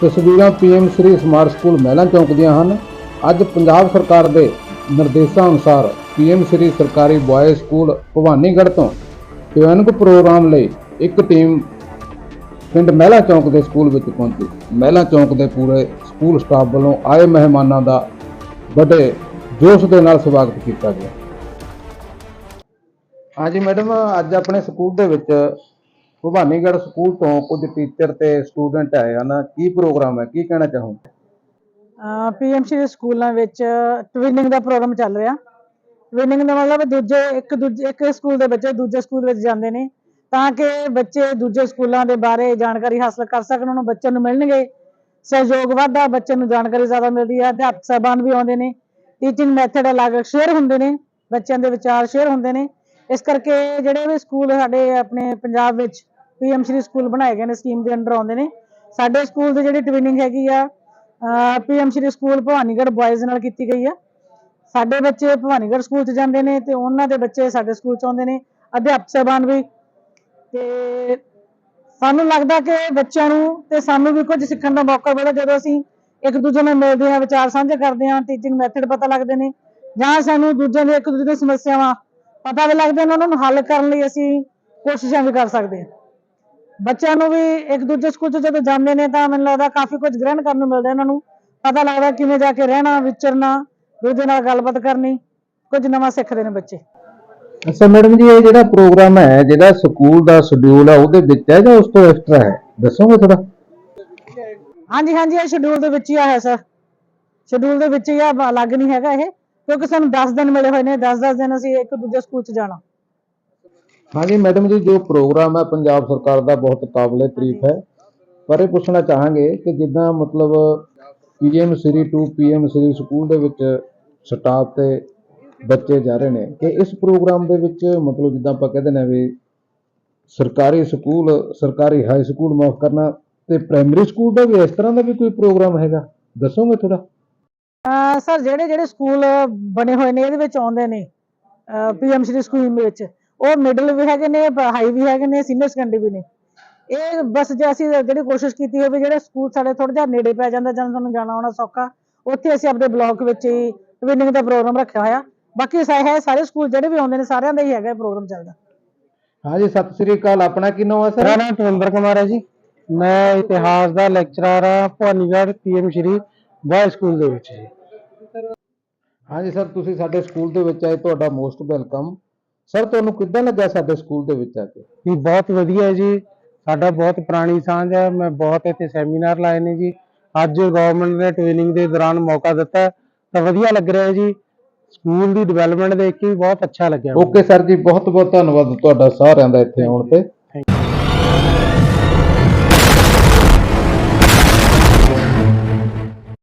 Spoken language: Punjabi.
ਤਸਵੀਰਾਂ ਪੀਐਮ ਸ੍ਰੀ ਸਮਾਰਟ ਸਕੂਲ ਮਹਿਲਾ ਚੌਂਕ ਦੀਆਂ ਹਨ। ਅੱਜ ਪੰਜਾਬ ਸਰਕਾਰ ਦੇ ਨਿਰਦੇਸ਼ਾਂ ਅਨੁਸਾਰ ਪੀਐਮ ਸ੍ਰੀ ਸਰਕਾਰੀ ਬॉयਜ਼ ਸਕੂਲ ਭਵਾਨੀਗੜ੍ਹ ਤੋਂ ਟ੍ਰੇਨਿੰਗ ਪ੍ਰੋਗਰਾਮ ਲਈ ਇੱਕ ਟੀਮ ਪਿੰਡ ਮਹਿਲਾ ਚੌਂਕ ਦੇ ਸਕੂਲ ਵਿੱਚ ਪਹੁੰਚੀ। ਮਹਿਲਾ ਚੌਂਕ ਦੇ ਪੂਰੇ ਸਕੂਲ ਸਟਾਫ ਵੱਲੋਂ ਆਏ ਮਹਿਮਾਨਾਂ ਦਾ ਵੱਡੇ ਜੋਸ਼ ਦੇ ਨਾਲ ਸਵਾਗਤ ਕੀਤਾ ਗਿਆ। ਹਾਂਜੀ ਮੈਡਮ, ਅੱਜ ਆਪਣੇ ਸਕੂਲ ਦੇ ਵਿੱਚ ਭਵਾਨੀਗੜ੍ਹ ਸਕੂਲ ਤੋਂ ਕੁਝ ਟੀਚਰ ਤੇ ਸਟੂਡੈਂਟ ਆਏ ਹਨ। ਕੀ ਪ੍ਰੋਗਰਾਮ ਹੈ? ਕੀ ਕਹਿਣਾ ਚਾਹੋਗੇ? ਪੀਐਮਸੀ ਦੇ ਸਕੂਲਾਂ ਵਿੱਚ ਟਵਿਨਿੰਗ ਦਾ ਪ੍ਰੋਗਰਾਮ ਚੱਲ ਰਿਹਾ। ਟਵਿਨਿੰਗ ਦਾ ਮਤਲਬ ਦੂਜੇ ਇੱਕ ਦੂਜੇ ਇੱਕ ਸਕੂਲ ਦੇ ਬੱਚੇ ਦੂਜੇ ਸਕੂਲ ਵਿੱਚ ਜਾਂਦੇ ਨੇ, ਤਾਂ ਕਿ ਬੱਚੇ ਦੂਜੇ ਸਕੂਲਾਂ ਦੇ ਬਾਰੇ ਜਾਣਕਾਰੀ ਹਾਸਲ ਕਰ ਸਕਣ, ਉਹਨਾਂ ਨੂੰ ਬੱਚਿਆਂ ਨੂੰ ਮਿਲਣਗੇ। ਸਹਿਯੋਗ ਵਧਦਾ ਬੱਚਿਆਂ ਨੂੰ ਜਾਣਕਾਰੀ ਜ਼ਿਆਦਾ ਮਿਲਦੀ ਹੈ। ਅਧਿਆਪਕ ਸਾਹਿਬਾਨ ਵੀ ਆਉਂਦੇ ਨੇ। ਟੀਚਿੰਗ ਮੈਥਡ ਅਲੱਗ ਸ਼ੇਅਰ ਹੁੰਦੇ ਨੇ। ਬੱਚਿਆਂ ਦੇ ਵਿਚਾਰ ਸ਼ੇਅਰ ਹੁੰਦੇ ਨੇ। ਇਸ ਕਰਕੇ ਜਿਹੜੇ ਵੀ ਸਕੂਲ ਸਾਡੇ ਆਪਣੇ ਪੰਜਾਬ ਵਿੱਚ ਪੀਐਮਸੀ ਸਕੂਲ ਬਣਾਏ ਗਏ ਨੇ ਸਕੀਮ ਦੇ ਅੰਡਰ ਆਉਂਦੇ ਨੇ। ਸਾਡੇ ਸਕੂਲ ਦੀ ਜਿਹੜੀ ਟਵਿਨਿੰਗ ਹੈਗੀ ਆ ਪੀਐਮਸੀ ਸਕੂਲ ਭਵਾਨੀਗੜ੍ਹ ਬॉयਜ਼ ਨਾਲ ਕੀਤੀ ਗਈ ਆ। ਸਾਡੇ ਬੱਚੇ ਭਵਾਨੀਗੜ੍ਹ ਸਕੂਲ 'ਚ ਜਾਂਦੇ ਨੇ ਤੇ ਉਹਨਾਂ ਦੇ ਬੱਚੇ ਸਾਡੇ ਸਕੂਲ 'ਚ ਆਉਂਦੇ ਨੇ। ਅਧਿਆਪਕ ਸਾਹਿਬਾਨ ਵੀ। ਤੇ ਸਾਨੂੰ ਲੱਗਦਾ ਕਿ ਬੱਚਿਆਂ ਨੂੰ ਤੇ ਸਾਨੂੰ ਵੀ ਕੁਝ ਸਿੱਖਣ ਦਾ ਮੌਕਾ ਮਿਲਦਾ ਜਦੋਂ ਅਸੀਂ ਇੱਕ ਦੂਜੇ ਨਾਲ ਮਿਲਦੇ ਹਾਂ, ਵਿਚਾਰ ਸਾਂਝੇ ਕਰਦੇ ਹਾਂ ਟੀਚਿੰਗ ਮੈਥਡ ਪਤਾ ਲੱਗਦੇ ਨੇ। ਜਾਂ ਸਾਨੂੰ ਦੂਜਿਆਂ ਦੀ ਇੱਕ ਦੂਜੇ ਦੀਆਂ ਸਮੱਸਿਆਵਾਂ ਪਤਾ ਵੀ ਲੱਗਦੇ ਨੇ ਉਹਨਾਂ ਨੂੰ ਹੱਲ ਕਰਨ ਲਈ ਅਸੀਂ ਕੋਸ਼ਿਸ਼ਾਂ ਵੀ ਕਰ ਸਕਦੇ ਹਾਂ। ਬੱਚਿਆਂ ਨੂੰ ਵੀ ਇੱਕ ਦੂਜੇ ਸਕੂਲ 'ਚ ਜਦੋਂ ਜਾਂਦੇ ਨੇ ਤਾਂ ਮੈਨੂੰ ਲੱਗਦਾ ਕਾਫੀ ਕੁਝ ਗ੍ਰਹਿਣ ਕਰਨ ਨੂੰ ਮਿਲਦਾ ਇਹਨਾਂ ਨੂੰ। ਪਤਾ ਲੱਗਦਾ ਕਿਵੇਂ ਜਾ ਕੇ ਰਹਿਣਾ ਵਿਚਰਨਾ ਦੂਜੇ ਨਾਲ ਗੱਲਬਾਤ ਕਰਨੀ ਕੁਝ ਨਵਾਂ ਸਿੱਖਦੇ ਨੇ ਬੱਚੇ। ਅੱਛਾ ਮੈਡਮ ਜੀ ਇਹ ਜਿਹੜਾ ਪ੍ਰੋਗਰਾਮ ਹੈ ਜਿਹੜਾ ਸਕੂਲ ਦਾ ਸ਼ਡਿਊਲ ਹੈ ਉਹਦੇ ਵਿੱਚ ਹੈ ਜਾਂ ਉਸ ਤੋਂ ਐਕਸਟਰਾ ਹੈ? ਦੱਸੋਗੇ ਥੋੜਾ ਹਾਂਜੀ ਹਾਂਜੀ ਇਹ ਸ਼ਡਿਊਲ ਦੇ ਵਿੱਚ ਹੀ ਆ ਹੈ ਸਰ ਸ਼ਡਿਊਲ ਦੇ ਵਿੱਚ ਹੀ ਆ ਅਲੱਗ ਨਹੀਂ ਹੈਗਾ ਇਹ। ਕਿਉਂਕਿ ਸਾਨੂੰ 10 ਦਿਨ ਮਿਲੇ ਹੋਏ ਨੇ 10-10 ਦਿਨ ਅਸੀਂ ਇੱਕ ਦੂਜੇ ਸਕੂਲ 'ਚ ਜਾਣਾ। ਹਾਂਜੀ, ਮੈਡਮ ਜੀ, ਜੋ ਪ੍ਰੋਗਰਾਮ ਹੈ, ਪੰਜਾਬ ਸਰਕਾਰ ਦਾ ਬਹੁਤ ਕਾਬਲੇ ਤਾਰੀਫ ਹੈ। ਪਰ ਇਹ ਪੁੱਛਣਾ ਚਾਹਾਂਗੇ ਕਿ ਜਿੱਦਾਂ ਮਤਲਬ PM Shri 2 PM Shri school ਦੇ ਵਿੱਚ ਸਟਾਫ ਤੇ ਬੱਚੇ ਜਾ ਰਹੇ ਨੇ, ਕਿ ਇਸ ਪ੍ਰੋਗਰਾਮ ਦੇ ਵਿੱਚ ਮਤਲਬ ਜਿੱਦਾਂ ਆਪਾਂ ਕਹਿੰਦੇ ਨੇ ਵੀ ਸਰਕਾਰੀ ਸਕੂਲ, ਸਰਕਾਰੀ ਹਾਈ ਸਕੂਲ ਮਾਫ ਕਰਨਾ ਤੇ ਪ੍ਰਾਇਮਰੀ ਸਕੂਲ ਦਾ ਵੀ ਇਸ ਤਰ੍ਹਾਂ ਦਾ ਵੀ ਕੋਈ ਪ੍ਰੋਗਰਾਮ ਹੈਗਾ? ਦੱਸੋਗੇ ਥੋੜਾ ਸਰ ਜਿਹੜੇ ਜਿਹੜੇ ਸਕੂਲ ਬਣੇ ਹੋਏ ਨੇ ਇਹਦੇ ਵਿੱਚ ਆਉਂਦੇ ਨੇ ਪੀਐਮਸੀ ਸਕੂਲ ਵਿੱਚ। ਉਹ ਮਿਡਲ ਵੀ ਹੈਗੇ ਨੇ ਹਾਈ ਵੀ ਹੈਗੇ ਨੇ ਸੀਨੀਅਰ ਸੈਕੰਡਰੀ ਵੀ ਨੇ। ਇਹ ਬਸ ਜੇ ਅਸੀਂ ਜਿਹੜੀ ਕੋਸ਼ਿਸ਼ ਕੀਤੀ ਹੋਵੇ ਜਿਹੜੇ ਸਕੂਲ ਸਾਡੇ ਥੋੜਾ ਜਿਹਾ ਨੇੜੇ ਪੈ ਜਾਂਦਾ ਜਾਂ ਸਾਨੂੰ ਜਾਣਾ ਆਉਣਾ ਸੌਖਾ ਉੱਥੇ ਅਸੀਂ ਆਪਣੇ ਬਲਾਕ ਵਿੱਚ ਹੀ ਟ੍ਰੇਨਿੰਗ ਦਾ ਪ੍ਰੋਗਰਾਮ ਰੱਖਿਆ ਹੋਇਆ। ਬਾਕੀ ਸਾ- ਹੈ ਸਾਰੇ ਸਕੂਲ ਜਿਹੜੇ ਵੀ ਆਉਂਦੇ ਨੇ ਸਾਰਿਆਂ ਦਾ ਹੀ ਹੈਗਾ ਪ੍ਰੋਗਰਾਮ ਚੱਲਦਾ। ਹਾਂਜੀ ਸਤਿ ਸ੍ਰੀ ਅਕਾਲ। ਆਪਣਾ ਕੀ ਨਾਮ ਹੈ ਮੇਰਾ ਸਰ ਨਾਮ ਤਵਿੰਦਰ ਕੁਮਾਰ ਹੈ ਜੀ। ਮੈਂ ਇਤਿਹਾਸ ਦਾ ਲੈਕਚਰਰ ਹਾਂ Bhawanigarh PM Shri. Boy school ਦੇ ਵਿੱਚ ਜੀ। ਹਾਂਜੀ ਸਰ ਤੁਸੀਂ ਸਾਡੇ ਸਕੂਲ ਦੇ ਵਿੱਚ ਆਏ ਤੁਹਾਡਾ ਮੋਸਟ ਵੈਲਕਮ ਸਰ ਤੁਹਾਨੂੰ ਕਿੱਦਾਂ ਲੱਗਿਆ ਸਾਡੇ ਸਕੂਲ ਦੇ ਵਿੱਚ ਆ ਕੇ? ਵੀ ਬਹੁਤ ਵਧੀਆ ਹੈ ਜੀ। ਸਾਡਾ ਬਹੁਤ ਪੁਰਾਣੀ ਸਾਂਝ ਹੈ। ਮੈਂ ਬਹੁਤ ਇੱਥੇ ਸੈਮੀਨਾਰ ਲਾਏ ਨੇ ਜੀ। ਅੱਜ ਗਵਰਨਮੈਂਟ ਨੇ ਟ੍ਰੇਨਿੰਗ ਦੇ ਦੌਰਾਨ ਮੌਕਾ ਦਿੱਤਾ। ਤਾਂ ਵਧੀਆ ਲੱਗ ਰਿਹਾ ਹੈ ਜੀ। ਸਕੂਲ ਦੀ ਡਿਵੈਲਪਮੈਂਟ ਦੇਖ ਕੇ ਬਹੁਤ ਅੱਛਾ ਲੱਗਿਆ। ਓਕੇ ਸਰ ਜੀ ਬਹੁਤ ਬਹੁਤ ਧੰਨਵਾਦ ਤੁਹਾਡਾ ਸਾਰਿਆਂ ਦਾ ਇੱਥੇ ਆਉਣ ਤੇ.